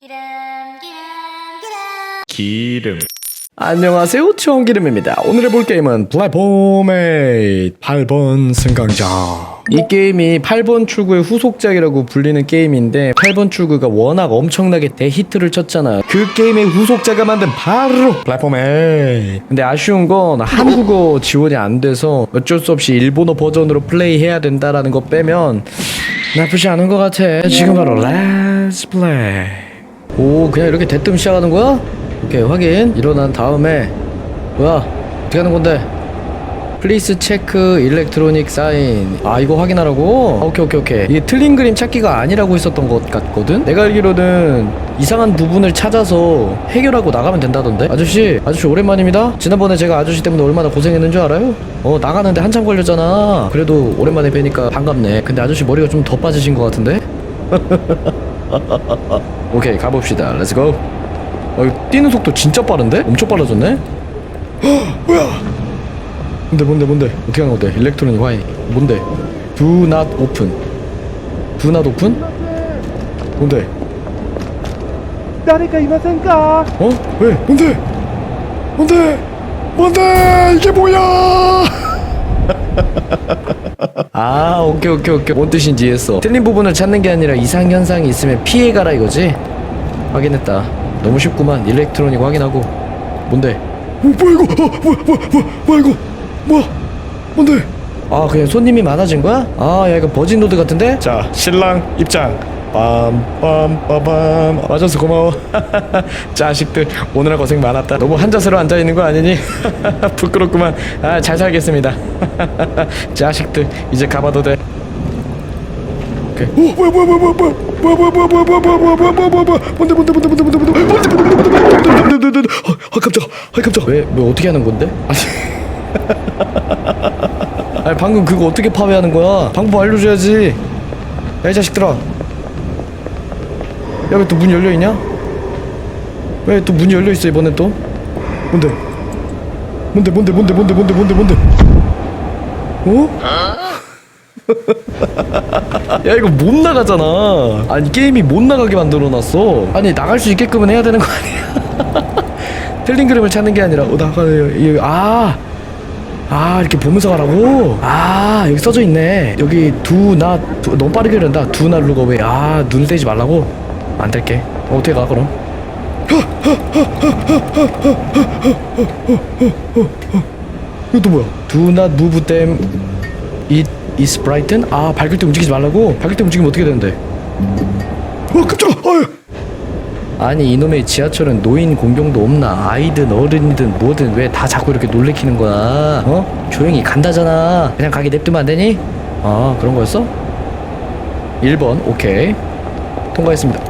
기름. 기름 기름 기름 안녕하세요. 추원기름입니다. 오늘 해볼 게임은 플랫폼의 8번 승강장. 이 게임이 8번 출구의 후속작이라고 불리는 게임인데 8번 출구가 워낙 엄청나게 대히트를 쳤잖아 그 게임의 후속작가 만든 바로 플랫폼에 근데 아쉬운 건 한국어 지원이 안 돼서 어쩔 수 없이 일본어 버전으로 플레이해야 된다라는 거 빼면 나쁘지 않은 것 같아. 지금 바로 렛츠 플레이 오 그냥 이렇게 대뜸 시작하는 거야? 오케이 확인 일어난 다음에 뭐야 어떻게 하는 건데 플리스 체크 일렉트로닉 사인 아 이거 확인하라고? 아, 오케이 오케이 오케이 이게 틀린 그림 찾기가 아니라고 했었던 것 같거든? 내가 알기로는 이상한 부분을 찾아서 해결하고 나가면 된다던데 아저씨 아저씨 오랜만입니다 지난번에 제가 아저씨 때문에 얼마나 고생했는 줄 알아요? 어 나가는데 한참 걸렸잖아 그래도 오랜만에 뵈니까 반갑네 근데 아저씨 머리가 좀 더 빠지신 것 같은데? 오케이 가봅시다 렛츠고 어, 이거 뛰는 속도 진짜 빠른데? 엄청 빨라졌네? 뭐야 뭔데 뭔데 뭔데 어떻게 하는 건데 일렉트로닉 화이 뭔데 Do not open Do not open? 뭔데 誰かいませんか 어? 왜? 뭔데? 뭔데? 뭔데? 이게 뭐야? 아 오케이 오케이 오케이 뭔 뜻인지 이해했어 틀린 부분을 찾는 게 아니라 이상 현상이 있으면 피해가라 이거지? 확인했다 너무 쉽구만 일렉트로닉 확인하고 뭔데? 어, 뭐야 이거? 어, 뭐야 뭐야 뭐야 뭐야 이거? 뭐야? 뭔데? 아 그냥 손님이 많아진 거야? 아 야 이거 버진 로드 같은데? 자 신랑 입장 빰빰빠밤 와줘서 고마워 자식들 오느라 고생 많았다 너무 한자세로 앉아있는 거 아니니? 부끄럽구만 아 잘 살겠습니다 자식들 이제 가봐도 돼 오케이 오 뭐야 뭐야 뭐야 뭐야 뭐야 뭐야 뭐야 뭐야 뭐야 뭐야 뭐야 뭐야 뭐야 뭔데 뭔데 뭔데 뭔데 뭔데 뭔데 뭔데 뭔데 뭔데 뭔데 뭔데 아 깜짝 아 깜짝 왜뭐 어떻게 하는 건데? 아니 아니 방금 그거 어떻게 파괴하는 거야? 방법 알려줘야지 야 이 자식들아 야 왜 또 문 열려 있냐? 왜 또 문이 열려 있어 이번엔 또? 뭔데? 뭔데 뭔데 뭔데 뭔데 뭔데 뭔데 뭔데 어? 야 이거 못 나가잖아 아니 게임이 못 나가게 만들어놨어 아니 나갈 수 있게끔은 해야 되는 거 아니야 틀린 그림을 찾는 게 아니라 어 나가요 아 아 이렇게 보면서 가라고? 아 여기 써져 있네 여기 두나 너무 빠르게 이른다 두나 룩 어웨이 아 눈을 떼지 말라고? 안 어, 어떻게 가 그럼? 또 뭐야? Do not move them It is brighten? 아 밝을 때 움직이지 말라고? 밝을 때 움직이면 어떻게 되는데? 어 깜짝아 아유. 아니 이놈의 지하철은 노인 공경도 없나 아이든 어른이든 뭐든 왜 다 자꾸 이렇게 놀래키는 거야 어? 조용히 간다잖아 그냥 가게 냅두면 안 되니? 아 그런 거였어? 1번 오케이 통과했습니다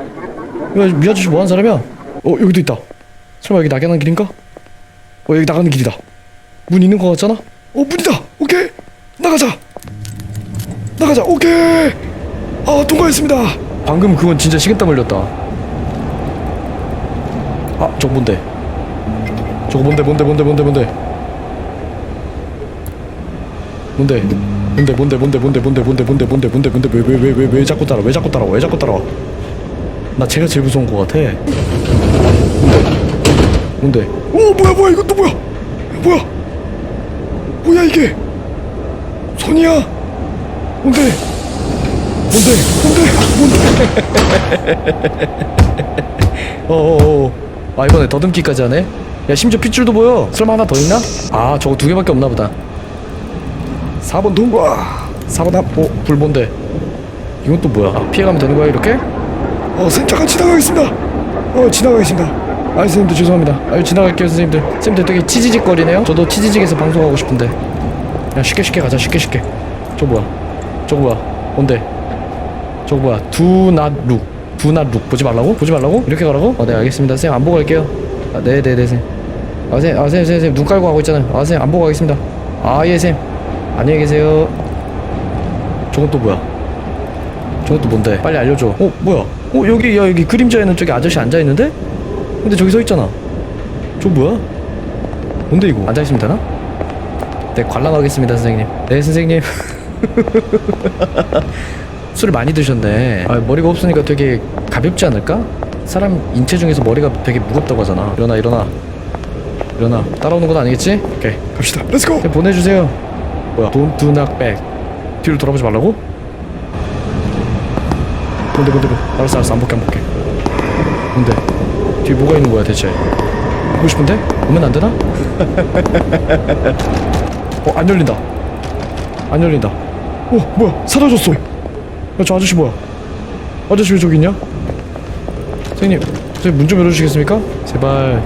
이미 아저씨 뭐하는 사람이야 어 여기도 있다 설마 여기 나가는 길인가 어 여기 나가는 길이다 문 있는 거 같잖아 어 문이다 오케이 나가자 나가자 오케이 아 통과했습니다 방금 그건 진짜 식은땀 흘렸다 아 저거 뭔데 저거 뭔데 뭔데 뭔데 뭔데 뭔데 뭔데 뭔데 뭔데 뭔데 뭔데 뭔데 뭔데 뭔데 뭔데 뭔데 뭔데 왜 왜 왜 왜 왜 자꾸 따라 왜 자꾸 따라와 왜 자꾸 따라와 나 제가 제일 무서운 거 같아. 뭔데? 뭔데 오 뭐야 뭐야 이건 또 뭐야? 뭐야? 뭐야 이게? 손이야? 뭔데? 뭔데? 뭔데? 어어어. 아 이번에 더듬기까지 하네? 야 심지어 핏줄도 보여. 설마 하나 더 있나? 아 저거 두 개밖에 없나 보다. 4번 통과 4번 앞 어? 불 뭔데? 이건 또 뭐야? 아, 피해가면 되는 거야 이렇게? 어 잠깐 지나가겠습니다 어 지나가겠습니다 아 선생님들 죄송합니다 아유 지나갈게요 선생님들 선생님들 되게 치지직 거리네요 저도 치지직에서 방송하고 싶은데 야 쉽게 쉽게 가자 쉽게 쉽게 저거 뭐야 저거 뭐야 뭔데 저거 뭐야 Do not look 두나룩 보지 말라고? 보지 말라고? 이렇게 가라고? 어, 네 알겠습니다 쌤안 보고 갈게요 아, 네네네 쌤 아, 쌤, 아, 쌤, 쌤, 쌤, 눈 깔고 가고 있잖아요. 아, 쌤, 안 보고 가겠습니다. 아, 예, 쌤. 안녕히 계세요. 저건 또 뭐야? 저건 또 뭔데? 빨리 알려줘. 어, 뭐야? 어, 여기, 야, 여기 그림자에는 저기 아저씨 앉아 있는데? 근데 저기 서 있잖아. 저 뭐야? 뭔데, 이거? 앉아 있으면 되나? 네, 관람하겠습니다, 선생님. 네, 선생님. 술을 많이 드셨네. 아, 머리가 없으니까 되게 가볍지 않을까? 사람 인체 중에서 머리가 되게 무겁다고 하잖아. 일어나, 일어나. 일어나. 따라오는 건 아니겠지? 오케이, 갑시다. 렛츠고! 네, 보내주세요. 뭐야? Don't do not back. 뒤로 돌아보지 말라고? 뭔데, 뭔데, 뭔데? 알았어, 알았어. 안 볼게, 안 볼게. 뭔데? 뒤에 뭐가 있는 거야, 대체? 보고 싶은데? 오면 안 되나? 어, 안 열린다. 안 열린다. 어, 뭐야? 사라졌어. 야, 저 아저씨 뭐야? 아저씨 왜 저기 있냐? 선생님, 선생님 문 좀 열어주시겠습니까? 제발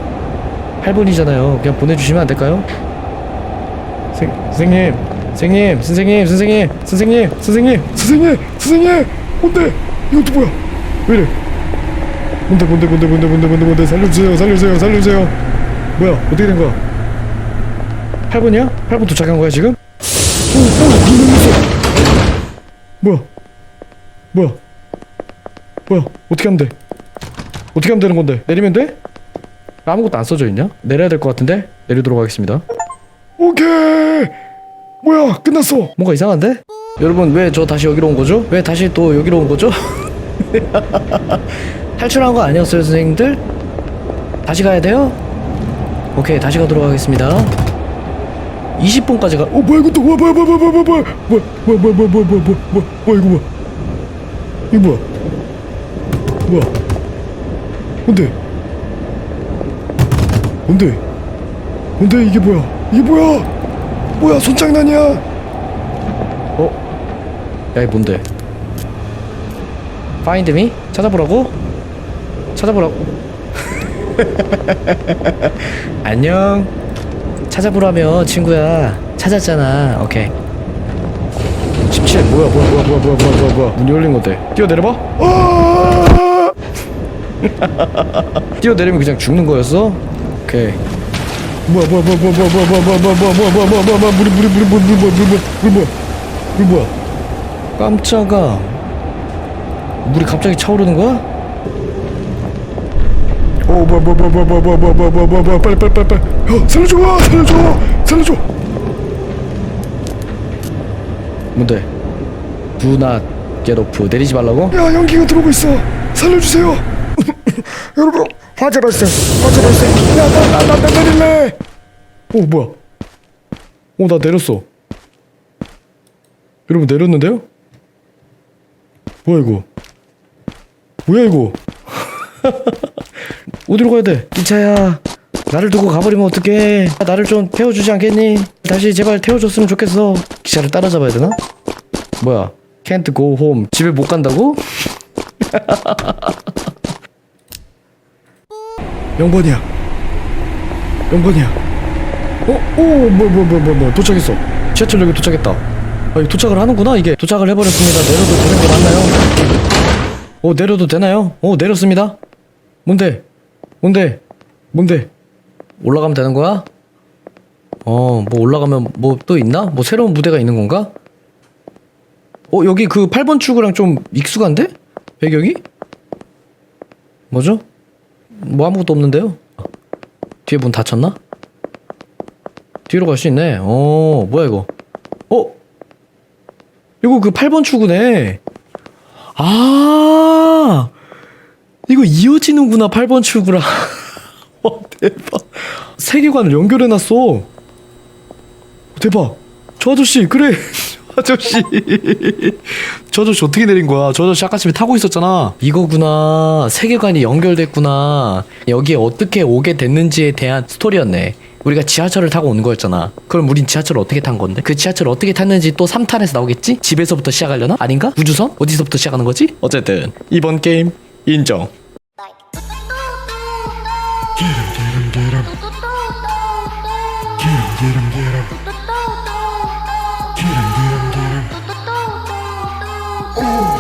8분이잖아요. 그냥 보내주시면 안 될까요? 선, 선생님, 선생님, 선생님, 선생님, 선생님, 선생님, 선생님, 선생님, 뭔데? 이것도 뭐야? 왜 이래? 뭔데, 뭔데, 뭔데, 뭔데, 뭔데, 뭔데, 뭔데? 살려주세요, 살려주세요, 살려주세요. 뭐야? 어떻게 된 거야? 8분이야? 8분 도착한 거야 지금? 오, 오. 뭐야? 뭐야? 뭐야? 어떻게 하면 돼? 어떻게 하면 되는 건데? 내리면 돼? 아무것도 안 써져 있냐? 내려야 될 것 같은데? 내리도록 하겠습니다. 오케이! 뭐야? 끝났어! 뭔가 이상한데? 여러분, 왜 저 다시 여기로 온 거죠? 왜 다시 또 여기로 온 거죠? 탈출한 거 아니었어요, 선생님들? 다시 가야 돼요? 오케이, 다시 가도록 하겠습니다. 20분까지 가. 어, 뭐야, 이거 또, 뭐야, 뭐야, 뭐야, 뭐야, 뭐야, 뭐야, 뭐야, 뭐야, 뭐야, 뭐야, 뭐야, 뭐야, 뭐야, 뭐야, 이거 뭐야? 이거 뭐야? 뭐야? 뭔데? 뭔데? 뭔데 이게 뭐야? 이게 뭐야? 뭐야 손장난이야? 어? 야이 뭔데? Find? 찾아보라고? 찾아보라고? 안녕 찾아보라며 친구야 찾았잖아 오케이 17 뭐야 뭐야 뭐야 뭐야 뭐야 뭐야 뭐야 뭐야 문 열린 건데 뛰어내려봐 아! 뛰어내리면 그냥 죽는 거였어? 오케이 뭐야 뭐야 뭐야 뭐야 뭐야 뭐야 뭐야 뭐야 뭐야 뭐야 뭐야 뭐야 뭐야 뭐야 물이 물이 물이 물이 뭐야 물이 뭐야 깜짝아. 물이 갑자기 차오르는 거야? 어 뭐야 뭐야 뭐야 뭐야 뭐야 뭐야 뭐야 뭐야 뭐야 뭐야 뭐야 빨리 빨리 빨리 빨리. 야 살려줘 살려줘 살려줘. 뭔데? Get off. 내리지 말라고? 야 연기가 들어오고 있어. 살려주세요. 여러분 화재 발생 화재 발생. 야 나 나 나 나, 나, 내릴래. 오 뭐야? 오나 내렸어. 여러분 내렸는데요? 뭐야 이거 뭐야 이거 어디로 가야 돼? 이차야 나를 두고 가버리면 어떡해 나를 좀 태워주지 않겠니? 다시 제발 태워줬으면 좋겠어 기차를 따라잡아야 되나? 뭐야 can't go home 집에 못 간다고? 0번이야 0번이야 어? 오 뭐야 뭐야 뭐야 뭐야 도착했어 지하철역에 도착했다 아 도착을 하는구나 이게 도착을 해버렸습니다 내려도 되는 게 맞나요? 어 내려도 되나요? 어 내렸습니다 뭔데? 뭔데? 뭔데? 올라가면 되는 거야? 어, 뭐 올라가면 뭐 또 있나? 뭐 새로운 무대가 있는 건가? 어, 여기 그 8번 출구랑 좀 익숙한데? 배경이? 뭐죠? 뭐 아무것도 없는데요? 뒤에 문 닫혔나? 뒤로 갈 수 있네. 어, 뭐야 이거? 어? 이거 그 8번 출구네. 아! 이거 이어지는구나 8번 출구랑 와 대박. 세계관을 연결해놨어. 대박. 저 아저씨 그래. 저 아저씨. 저 아저씨 어떻게 내린 거야? 저 아저씨 아까 집에 타고 있었잖아. 이거구나. 세계관이 연결됐구나. 여기에 어떻게 오게 됐는지에 대한 스토리였네 우리가 지하철을 타고 오는 거였잖아. 그럼 우린 지하철을 어떻게 탄 건데? 그 지하철을 어떻게 탔는지 또 3탄에서 나오겠지? 집에서부터 시작하려나? 아닌가? 우주선? 어디서부터 시작하는 거지? 어쨌든 이번 게임 인정. Ooh.